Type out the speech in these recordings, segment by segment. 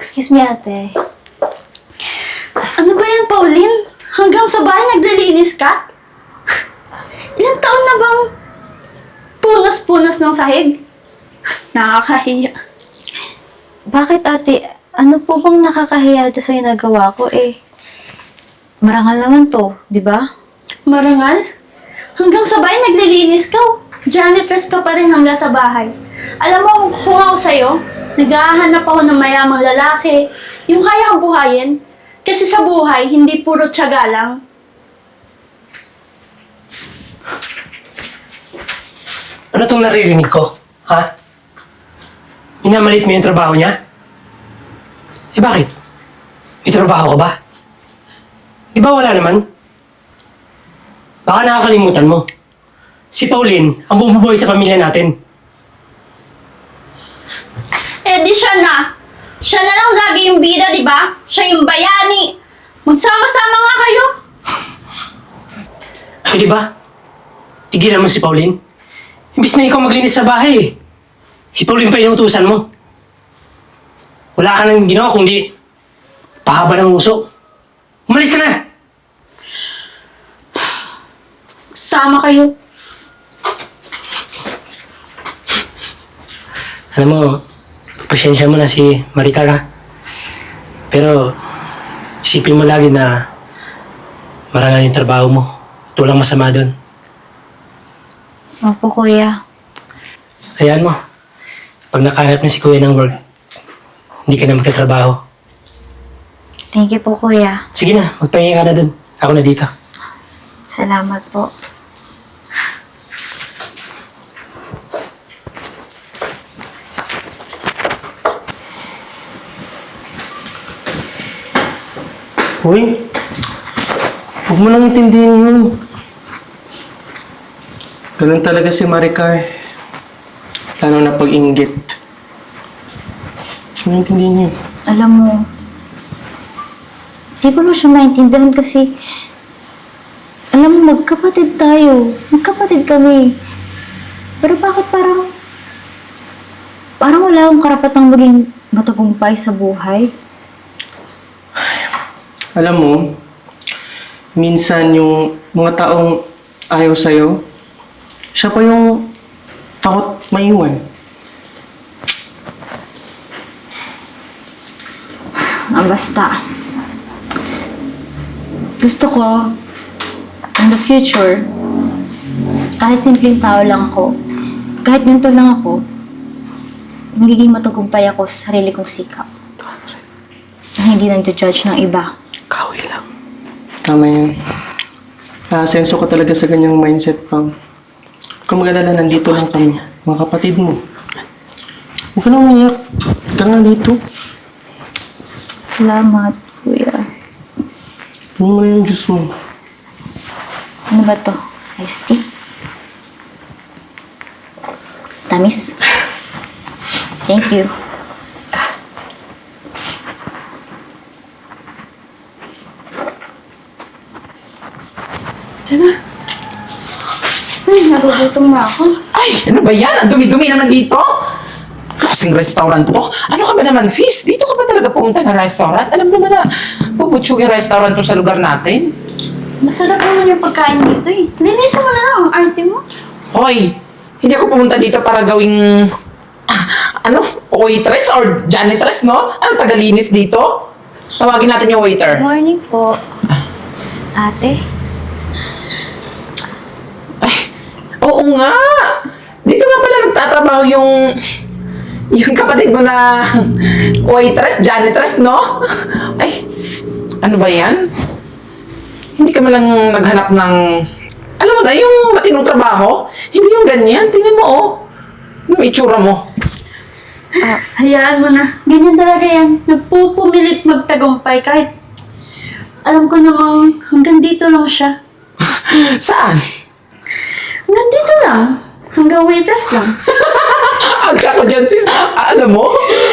Excuse me, ate. Ano ba yan, Pauline? Hanggang sa bahay naglilinis ka? Ilang taon na bang punas-punas ng sahig? Nakakahiya. Bakit, ate? Ano po bang nakakahiya sa nagawa ko eh? Marangal naman to, di ba? Marangal? Hanggang sa bahay naglilinis ka. Janitress ka pa rin hanggang sa bahay. Alam mo, kung ako sa'yo, naghahanap ako ng mayamang lalaki. Yung kaya kang buhayin. Kasi sa buhay, hindi puro tiyaga lang. Ano tong naririnig ko? Ha? Minamalit mo yung trabaho niya? Eh bakit? May trabaho ka ba? Di ba wala naman? Baka nakakalimutan mo. Si Pauline, ang bumubuhay sa pamilya natin. Eh di siya na. Siya na lang lagi yung bida, di ba? Siya yung bayani. Magsama-sama nga kayo. Eh di ba? Tigilan mo si Pauline. Imbis na ikaw maglinis sa bahay eh. Si Pauline pa inutusan mo. Wala ka nang ginawa kundi pahaba ng uso. Umalis ka na! Sama kayo. Alam mo, pasensya mo na si Maricar ha. Pero, isipin mo lagi na marangal yung trabaho mo. At walang masama doon. Opo, kuya. Hayaan mo. Pag nakahanap na si Kuya ng work, hindi ka na magtatrabaho. Thank you po, kuya. Sige na, magpahinga ka na doon. Ako na dito. Salamat po. Uy, huwag mo nang intindihin yun. Ganun talaga si Maricar. Lalo na pag-inggit. Huwag mo intindihin yun. Alam mo, hindi ko na siya maintindihan kasi, alam mo, magkapatid tayo. Magkapatid kami. Pero bakit parang, parang wala akong karapatang maging matagumpay sa buhay? Alam mo, minsan yung mga taong ayaw sa'yo, siya pa yung takot maiwan. Ah, basta. Gusto ko, in the future, kahit simpleng tao lang ako, kahit ganito lang ako, magiging matagumpay ako sa sarili kong sikap. Na hindi nang judge ng iba. Tama yun. Nakasenso ka talaga sa ganyang mindset, Pam. Kung mag-alala, nandito lang kami. Mga kapatid mo. Huwag ka nang umiyak. Ka nga dito. Salamat, kuya. Ano mo na yung juice mo? Ano ba to? Iced tea? Tamis? Thank you. Ay, nagugutom na ako. Ay, ano ba yan? Ang dumi-dumi naman dito. Klaseng restaurant to. Ano ka ba naman, sis? Dito ka ba talaga pumunta ng restaurant? Alam mo naman na puputsug yung restaurant to sa lugar natin. Masarap naman yung pagkain dito eh. Linisan mo na lang ang arte mo. Hoy, hindi ako pumunta dito para gawing... ah, ano? Waitress or janitress, no? Ano tagalinis dito? Tawagin natin yung waiter. Morning po. Ate? Ay, oo nga! Dito nga pala nagtatrabaho yung... Yung kapatid mo na waitress, janitress, no? Ay, ano ba yan? Hindi ka man lang naghanap ng... Alam mo na, yung matinong trabaho, hindi yung ganyan. Tingnan mo, oh. Yung itsura mo. Hayaan mo na. Ganyan talaga yan. Nagpupumilit magtagumpay kahit alam ko namang hanggang dito lang siya. Saan? Hanggang dito lang. Hanggang waitress lang. Agka ko dyan, sis. Ah, alam mo?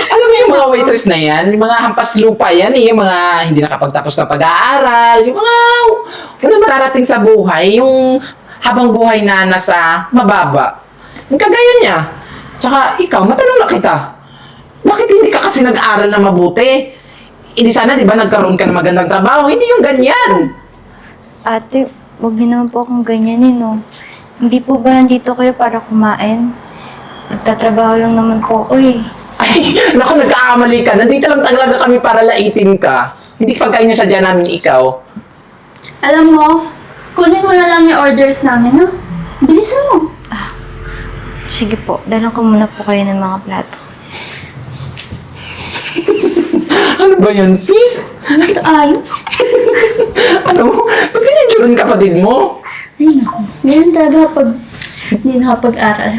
Alam mo yung mga waitress na yan? Yung mga hampas lupa yan, eh. Yung mga hindi nakapagtapos na pag-aaral. Yung mga wala mararating sa buhay. Yung habang buhay na nasa mababa. Yung kagaya niya. Tsaka ikaw, matanong na kita. Bakit hindi ka kasi nag-aral na mabuti? Hindi sana, di ba, nagkaroon ka ng magandang trabaho. Hindi yung ganyan. Ate, huwag niyo naman po akong ganyanin, no? Hindi po ba nandito kayo para kumain? Nagtatrabaho lang naman po ako eh. Ay, naku, nagkakamali ka. Nandito lang talaga kami para laitin ka. Hindi pagkain yung sadya namin ikaw. Alam mo, kunin mo na lang yung orders namin, no? Bilisan mo. Sige po, dalang ko muna po kayo ng mga plato. Ano ba yan, sis? Mas ayos. Ano? Ba't ganyan yung kapatid mo? Ay, naku. Ganyan talaga pag hindi nakapag-aral.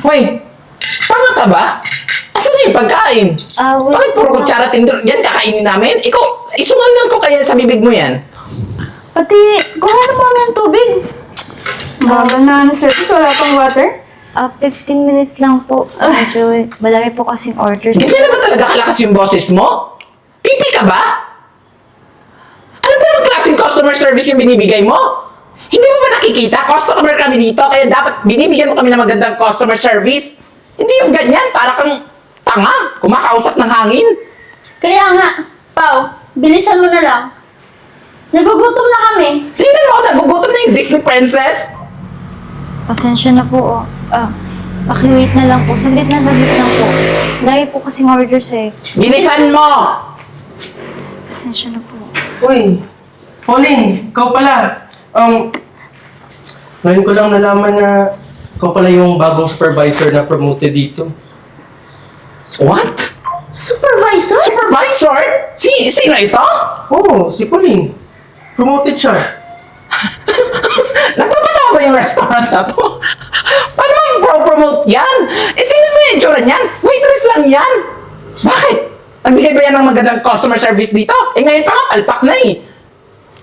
Hoy, tama ka ba? Asan na yung pagkain? Ah, wait Bakit puro kutsara tindor? Yan, kakainin namin. Ikaw, isungan ko kaya sa bibig mo yan. Pati, kuha na po kami ng tubig. Bagal na ng service, wala pang water. Ah, 15 minutes lang po. Medyo, madami po kasing orders. Ganyan naman talaga kalakas yung boses mo? Pipi ka ba? Ano ba yung klaseng customer service yung binibigay mo? Hindi mo ba nakikita? Customer kami dito, kaya dapat binibigyan mo kami ng magandang customer service. Hindi yung ganyan, para kang tanga, kumakausap ng hangin. Kaya nga, Pau, bilisan mo na lang. Nagugutom na kami. Tingnan mo, nagugutom na yung Disney princess. Pasensya na po. oh. Ah, pakiwait na lang po. Saglit na saglit lang po. Dahil po kasing orders eh. Bilisan mo! Pasensya na po. Uy, Pauline, ikaw pala. Um, ngayon ko lang nalaman na ikaw pala yung bagong supervisor na promoted dito. What? Supervisor? Supervisor? Si, sino ito? Oo, si Pauline. Promoted siya. Nagpapatawa ba yung restaurant na to? Paano mo promote yan? Eh, tingnan mo yung itsura niyan. Waitress lang yan. Bakit? Nagbigay ba yan ng magandang customer service dito? Eh, ngayon pa palpak na eh.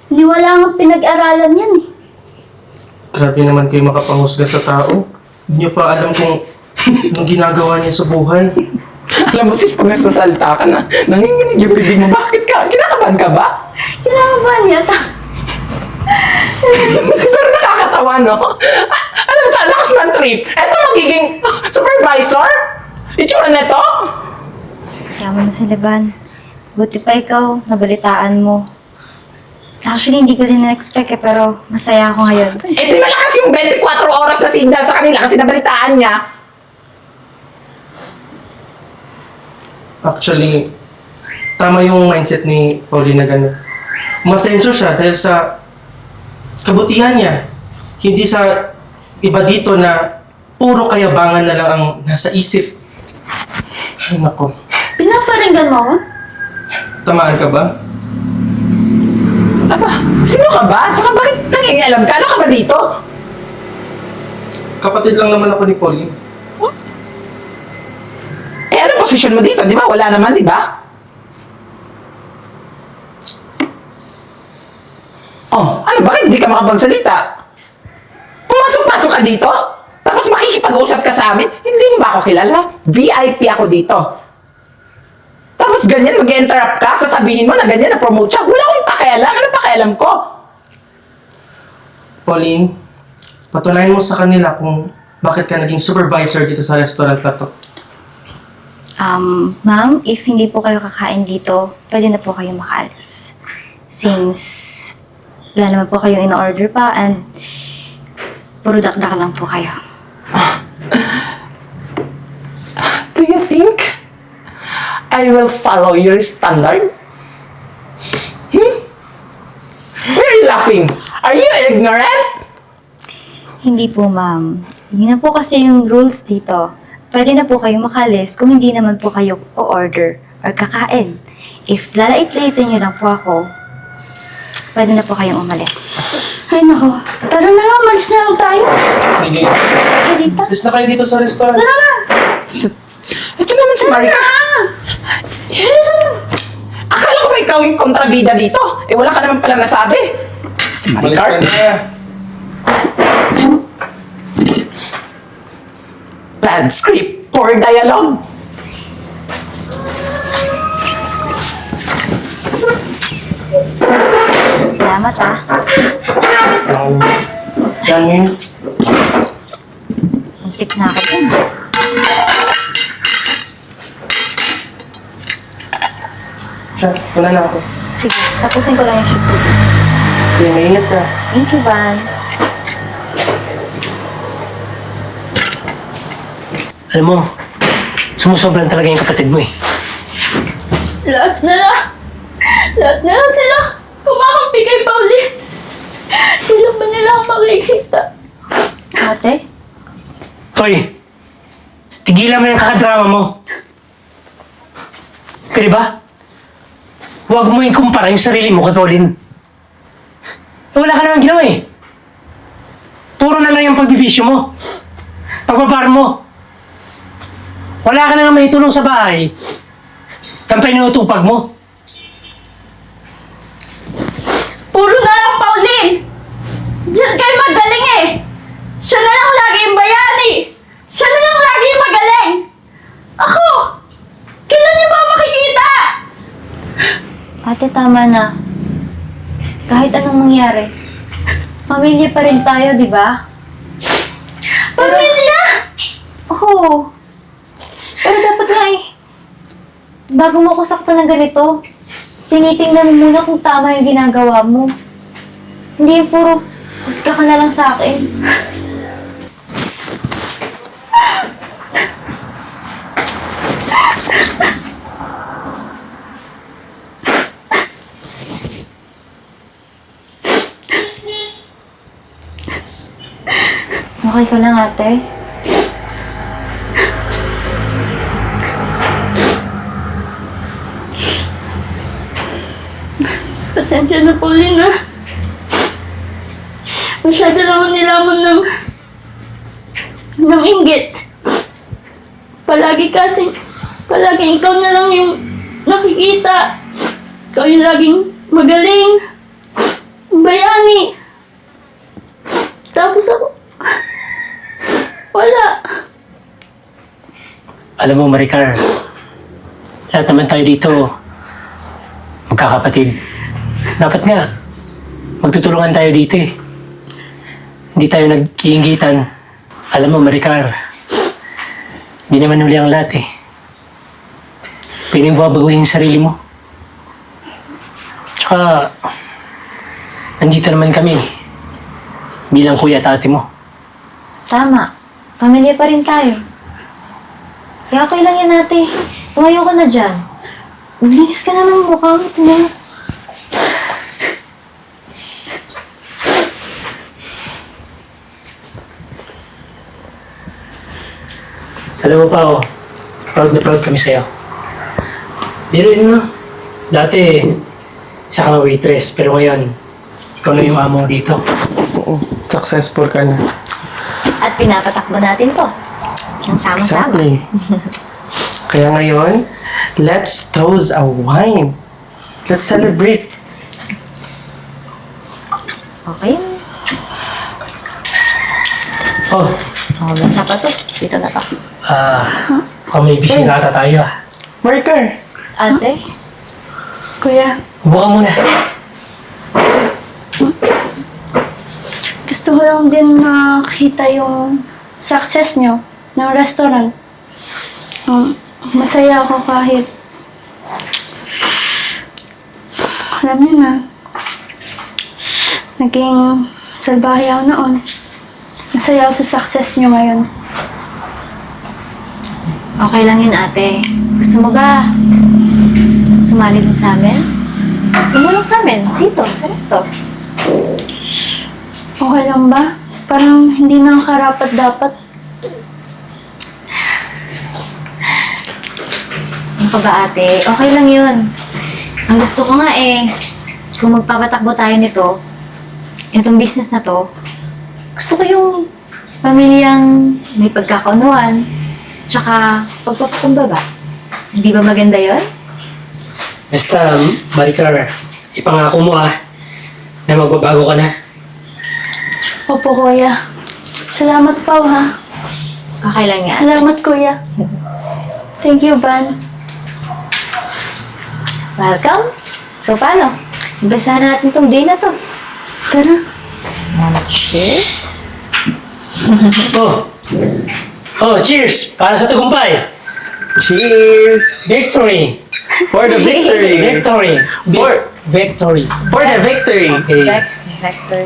Hindi wala nga pinag-aralan yan eh. Grabe naman kayo makapanghusga sa tao. Hindi niyo pa alam kung anong ginagawa niya sa buhay. Alam mo, sis, pag nagsasalita ka na, nanginginig yung bibig mo. Bakit ka? Kinakabahan ka ba? Kinakabahan niya. Ta- Pero nakakatawa, no? Ah, alam mo, ang lakas ng trip. Eto magiging supervisor? Itsura na to? Kaya mo na sa laban. Buti pa ikaw, nabalitaan mo. Actually, hindi ko din na-expect eh, pero masaya ako ngayon. Eh, di malakas yung 24 oras na signal sa kanila kasi nabalitaan niya. Actually, tama yung mindset ni Pauline na gano'n. Masenso siya dahil sa kabutihan niya. Hindi sa iba dito na puro kayabangan na lang ang nasa isip. Ay nako, Pinaparinggan mo ako? tamaan ka ba? Sino ka ba? Tsaka bakit nangingialam ka? Ano ka ba dito? Kapatid lang naman ako ni Pauline. Eh, ano posisyon mo dito? Di ba? Wala naman, di ba? Oh, ano? Bakit hindi ka makapagsalita? Pumasok-pasok ka dito? Tapos makikipag-usap ka sa amin? Hindi mo ba ako kilala? VIP ako dito. Tapos ganyan, mag-interrupt ka, sasabihin mo na ganyan, na-promote siya. Wala akong pakialam. Ano pakialam ko? Pauline, patunayan mo sa kanila kung bakit ka naging supervisor dito sa restaurant na to. Um, ma'am, if hindi po kayo kakain dito, pwede na po kayo makaalis. Since wala naman po kayong in-order pa and puro dakdak lang po kayo. I will follow your standard? Hmm? Why are you laughing? Are you ignorant? Hindi po, ma'am. Hindi na po kasi yung rules dito. Pwede na po kayo makalis kung hindi naman po kayo o-order or kakain. If lalait-laitin niyo lang po ako, pwede na po kayong umalis. Ay nako. Tara na nga, umalis na lang tayo. Sige, Rita. alis na kayo dito sa restaurant. Tara na! Ito naman si Marika. Mo! Akala ko ba ikaw yung kontrabida dito? Eh wala ka naman pala nasabi. Si Maricar. Bad script. Poor dialogue. Salamat ah. Yan yun. Tik na ako dun. Siya, wala na ako. Sige, tapusin ko lang yung shoot ko. Sige, maingat ka. Thank you, Van. Alam mo, sumusobran talaga yung kapatid mo eh. Lahat na lang. Lahat na lang sila. Kumakampi kay Pauline. Kailan ba nila ako makikita? Ate? Hoy, tigilan mo yung kakadrama mo. Pwede ba? Huwag mo ikumpara yung sarili mo. Eh, wala ka naman ginawa eh. Puro na lang yung pagbibisyo mo. Pagbabar mo. Wala ka na nga may tulong sa bahay. Yan pa inutupag mo. Puro na lang Pauline! Diyan kayo magaling eh! Siya na lang lagi yung bayani! Siya na lang lagi yung magaling! Ako! Kailan niyo ba makikita? Tama na. Kahit anong mangyari, pamilya pa rin tayo, di ba? Pamilya! Oo. Pero dapat nga eh, bago mo ako saktan ng ganito, tinitingnan mo muna kung tama yung ginagawa mo. Hindi yung puro, husga ka na lang sa akin. Okay ka lang, ate? Pasensya na Pauline ah. Masyado naman nilamon ng ng inggit. Palagi kasi, palagi ikaw na lang yung nakikita. Ikaw yung laging magaling, bayani. Tapos ako, wala. Alam mo, Maricar, lahat naman tayo dito, magkakapatid. Dapat nga, magtutulungan tayo dito eh. Hindi tayo nag-iingitan. Alam mo, Maricar, hindi naman uli ang lahat eh. Pwede mo babaguhin yung sarili mo. Tsaka, nandito naman kami bilang kuya at ate mo. Tama. Pamilya pa rin tayo. Kaya okay lang yan, ate. Tumayo ka na dyan. Maglinis ka na ng mukha mo. Alam mo pa, oh, proud na proud kami sa'yo. Pero yun, no? Dati, isa ka waitress, pero ngayon, ikaw na yung amo dito. Oo, successful ka na. At pinapatakbo natin to. Ang sama-sama. Exactly. Kaya ngayon, let's toast a wine. Let's celebrate. Okay? Oh, Oh, nasa pa to. Dito na to. ah, uh, may bisita ata tayo ah. Marker! Ate? Kuya, Upo ka muna. gusto ko lang din makita yung success nyo ng restaurant. Um, masaya ako kahit alam niyo na naging salbahe ako noon. Masaya ako sa success nyo ngayon. Okay lang yun, ate. Gusto mo ba sumali din sa amin? Tumulong sa amin, dito, sa resto. Okay lang ba? Parang hindi na karapat dapat. Ano ka ba, ate? Okay lang yun. Ang gusto ko nga eh, kung magpapatakbo tayo nito, itong business na to, gusto ko yung pamilyang may pagkakaunuan, tsaka pagpapakumbaba. Hindi ba maganda yon? Basta, Maricar, ipangako mo ah, na magbabago ka na. Opo, kuya. Salamat pa, ha? Okay lang yan. Salamat, kuya. Thank you, Van. Welcome. So, paano? Na natin itong day na to. Tara. Cheers. Oh, Oh, cheers! Para sa tagumpay! Cheers! Victory! For the victory! Victory! For- Victory! For the victory! Okay. Vector.